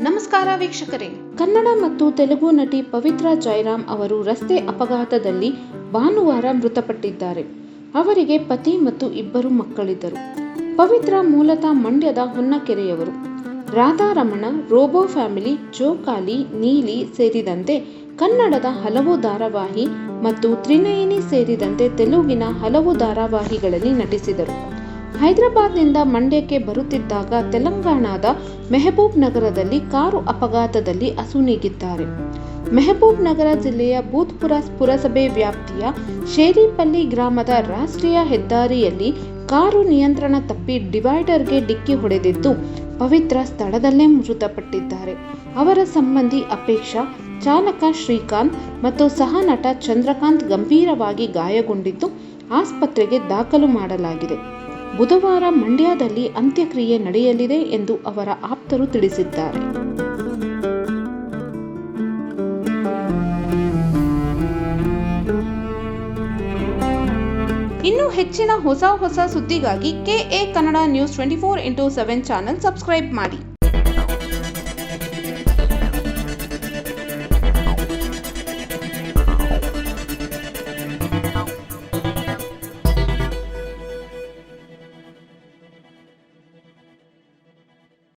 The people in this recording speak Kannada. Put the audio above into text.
ನಮಸ್ಕಾರ ವೀಕ್ಷಕರೇ. ಕನ್ನಡ ಮತ್ತು ತೆಲುಗು ನಟಿ ಪವಿತ್ರ ಜಯರಾಮ್ ಅವರು ರಸ್ತೆ ಅಪಘಾತದಲ್ಲಿ ಭಾನುವಾರ ಮೃತಪಟ್ಟಿದ್ದಾರೆ. ಅವರಿಗೆ ಪತಿ ಮತ್ತು ಇಬ್ಬರು ಮಕ್ಕಳಿದ್ದರು. ಪವಿತ್ರ ಮೂಲತಃ ಮಂಡ್ಯದ ಹೊನ್ನಕೆರೆಯವರು. ರಾಧಾರಮಣ, ರೋಬೋ ಫ್ಯಾಮಿಲಿ ಜೋಕಾಲಿ ನೀಲಿ ಸೇರಿದಂತೆ ಕನ್ನಡದ ಹಲವು ಧಾರಾವಾಹಿ ಮತ್ತು ತ್ರಿನಯಿನಿ ಸೇರಿದಂತೆ ತೆಲುಗಿನ ಹಲವು ಧಾರಾವಾಹಿಗಳಲ್ಲಿ ನಟಿಸಿದರು. ಹೈದರಾಬಾದ್ನಿಂದ ಮಂಡ್ಯಕ್ಕೆ ಬರುತ್ತಿದ್ದಾಗ ತೆಲಂಗಾಣದ ಮೆಹಬೂಬ್ ನಗರದಲ್ಲಿ ಕಾರು ಅಪಘಾತದಲ್ಲಿ ಅಸುನೀಗಿದ್ದಾರೆ ಮೆಹಬೂಬ್ ನಗರ ಜಿಲ್ಲೆಯ ಬೂತ್ಪುರ ಪುರಸಭೆ ವ್ಯಾಪ್ತಿಯ ಶೇರಿಪಲ್ಲಿ ಗ್ರಾಮದ ರಾಷ್ಟ್ರೀಯ ಹೆದ್ದಾರಿಯಲ್ಲಿ ಕಾರು ನಿಯಂತ್ರಣ ತಪ್ಪಿ ಡಿವೈಡರ್ಗೆ ಡಿಕ್ಕಿ ಹೊಡೆದಿದ್ದು, ಪವಿತ್ರ ಸ್ಥಳದಲ್ಲೇ ಮೃತಪಟ್ಟಿದ್ದಾರೆ. ಅವರ ಸಂಬಂಧಿ ಅಪೇಕ್ಷಾ, ಚಾಲಕ ಶ್ರೀಕಾಂತ್ ಮತ್ತು ಸಹ ನಟ ಚಂದ್ರಕಾಂತ್ ಗಂಭೀರವಾಗಿ ಗಾಯಗೊಂಡಿದ್ದು, ಆಸ್ಪತ್ರೆಗೆ ದಾಖಲು ಮಾಡಲಾಗಿದೆ. ಬುಧವಾರ ಮಂಡ್ಯದಲ್ಲಿ ಅಂತ್ಯಕ್ರಿಯೆ ನಡೆಯಲಿದೆ ಎಂದು ಅವರ ಆಪ್ತರು ತಿಳಿಸಿದ್ದಾರೆ. ಇನ್ನು ಹೆಚ್ಚಿನ ಹೊಸ ಹೊಸ ಸುದ್ದಿಗಾಗಿ KA Kannada news twenty four into seven channel subscribe ಮಾಡಿ.